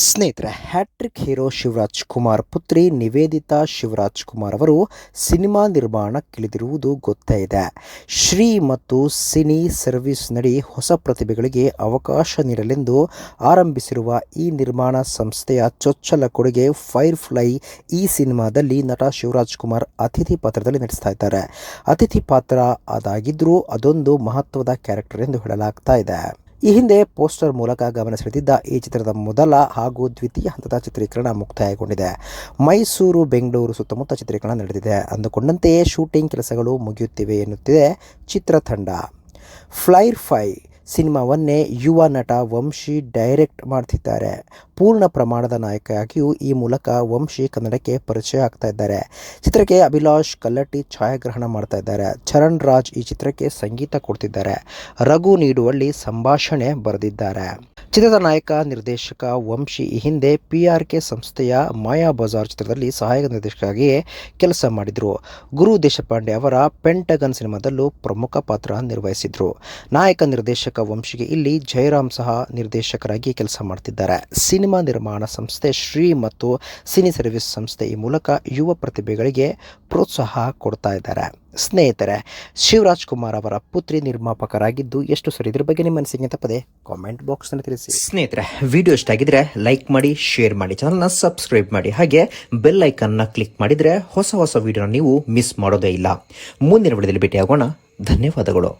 ಸ್ನೇಹಿತರೆ, hat trick hero Shivraj Kumar ಪುತ್ರಿ ನಿವೇದಿತಾ ಶಿವರಾಜ್ ಕುಮಾರ್ ಅವರು ಸಿನಿಮಾ ನಿರ್ಮಾಣಕ್ಕಿಳಿದಿರುವುದು ಗೊತ್ತೇ ಇದೆ. ಶ್ರೀ ಮತ್ತು ಸಿನಿ ಸರ್ವಿಸ್ ನಡಿ ಹೊಸ ಪ್ರತಿಭೆಗಳಿಗೆ ಅವಕಾಶ ನೀಡಲೆಂದು ಆರಂಭಿಸಿರುವ ಈ ನಿರ್ಮಾಣ ಸಂಸ್ಥೆಯ ಚೊಚ್ಚಲ ಕೊಡುಗೆ ಫೈರ್ ಫ್ಲೈ ಈ ಸಿನಿಮಾದಲ್ಲಿ ನಟ ಶಿವರಾಜ್ ಕುಮಾರ್ ಅತಿಥಿ ಪಾತ್ರದಲ್ಲಿ ನಟಿಸ್ತಾ ಇದ್ದಾರೆ. ಅತಿಥಿ ಪಾತ್ರ ಅದಾಗಿದ್ದರೂ ಅದೊಂದು ಮಹತ್ವದ ಕ್ಯಾರೆಕ್ಟರ್ ಎಂದು ಹೇಳಲಾಗ್ತಾ ಇದೆ. ಈ ಹಿಂದೆ ಪೋಸ್ಟರ್ ಮೂಲಕ ಗಮನ ಸೆಳೆದಿದ್ದ ಈ ಚಿತ್ರದ ಮೊದಲ ಹಾಗೂ ದ್ವಿತೀಯ ಹಂತದ ಚಿತ್ರೀಕರಣ ಮುಕ್ತಾಯಗೊಂಡಿದೆ. ಮೈಸೂರು, ಬೆಂಗಳೂರು ಸುತ್ತಮುತ್ತ ಚಿತ್ರೀಕರಣ ನಡೆದಿದೆ. ಅಂದುಕೊಂಡಂತೆಯೇ ಶೂಟಿಂಗ್ ಕೆಲಸಗಳು ಮುಗಿಯುತ್ತಿವೆ ಎನ್ನುತ್ತಿದೆ ಚಿತ್ರತಂಡ. ಫ್ಲೈರ್ ಫೈ ಸಿನಿಮಾವನ್ನೇ ಯುವ ನಟ ವಂಶಿ ಡೈರೆಕ್ಟ್ ಮಾಡ್ತಿದ್ದಾರೆ. ಪೂರ್ಣ ಪ್ರಮಾಣದ ನಾಯಕಿಯಾಗಿಯೂ ಈ ಮೂಲಕ ವಂಶಿ ಕನ್ನಡಕ್ಕೆ ಪರಿಚಯ ಆಗ್ತಾ ಇದ್ದಾರೆ. ಚಿತ್ರಕ್ಕೆ ಅಭಿಲಾಷ್ ಕಲ್ಲಟ್ಟಿ ಛಾಯಾಗ್ರಹಣ ಮಾಡ್ತಾ ಇದ್ದಾರೆ. ಚರಣ್ ರಾಜ್ ಈ ಚಿತ್ರಕ್ಕೆ ಸಂಗೀತ ಕೊಡ್ತಿದ್ದಾರೆ. ರಘು ನೀಡುವಲ್ಲಿ ಸಂಭಾಷಣೆ ಬರೆದಿದ್ದಾರೆ. ಚಿತ್ರದ ನಾಯಕ, ನಿರ್ದೇಶಕ ವಂಶಿ ಈ ಹಿಂದೆ ಪಿ ಆರ್ ಕೆ ಸಂಸ್ಥೆಯ ಮಾಯಾ ಬಜಾರ್ ಚಿತ್ರದಲ್ಲಿ ಸಹಾಯಕ ನಿರ್ದೇಶಕರಾಗಿಯೇ ಕೆಲಸ ಮಾಡಿದರು. ಗುರು ದೇಶಪಾಂಡೆ ಅವರ ಪೆಂಟಗನ್ ಸಿನಿಮಾದಲ್ಲೂ ಪ್ರಮುಖ ಪಾತ್ರ ನಿರ್ವಹಿಸಿದ್ರು. ನಾಯಕ ನಿರ್ದೇಶಕ ವಂಶಿಗೆ ಇಲ್ಲಿ ಜಯರಾಮ್ ಸಹ ನಿರ್ದೇಶಕರಾಗಿ ಕೆಲಸ ಮಾಡ್ತಿದ್ದಾರೆ. ಸಿನಿಮಾ ನಿರ್ಮಾಣ ಸಂಸ್ಥೆ ಶ್ರೀ ಮತ್ತು ಸಿನಿ ಸರ್ವಿಸ್ ಸಂಸ್ಥೆ ಈ ಮೂಲಕ ಯುವ ಪ್ರತಿಭೆಗಳಿಗೆ ಪ್ರೋತ್ಸಾಹ ಕೊಡ್ತಾ ಇದ್ದಾರೆ. ಸ್ನೇಹಿತರೆ, ಶಿವರಾಜ್ ಕುಮಾರ್ ಅವರ ಪುತ್ರಿ ನಿರ್ಮಾಪಕರಾಗಿದ್ದು ಎಷ್ಟು ಸರಿ ಇದ್ರ ಬಗ್ಗೆ ನಿಮ್ಮ ಅನಿಸಿಕೆ ತಪ್ಪದೆ ಕಾಮೆಂಟ್ ಬಾಕ್ಸ್ನಲ್ಲಿ ತಿಳಿಸಿ. ಸ್ನೇಹಿತರೆ ವಿಡಿಯೋ ಇಷ್ಟ ಆಗಿದ್ರೆ ಲೈಕ್ ಮಾಡಿ ಶೇರ್ ಮಾಡಿ ಚಾನಲ್ನ ಸಬ್ಸ್ಕ್ರೈಬ್ ಮಾಡಿ. ಹಾಗೆ ಬೆಲ್ ಐಕನ್ನ ಕ್ಲಿಕ್ ಮಾಡಿದ್ರೆ ಹೊಸ ಹೊಸ ವಿಡಿಯೋನ ನೀವು ಮಿಸ್ ಮಾಡೋದೇ ಇಲ್ಲ. ಮುಂದಿನ ವಿಡಿಯೋದಲ್ಲಿ ಭೇಟಿಯಾಗೋಣ. ಧನ್ಯವಾದಗಳು.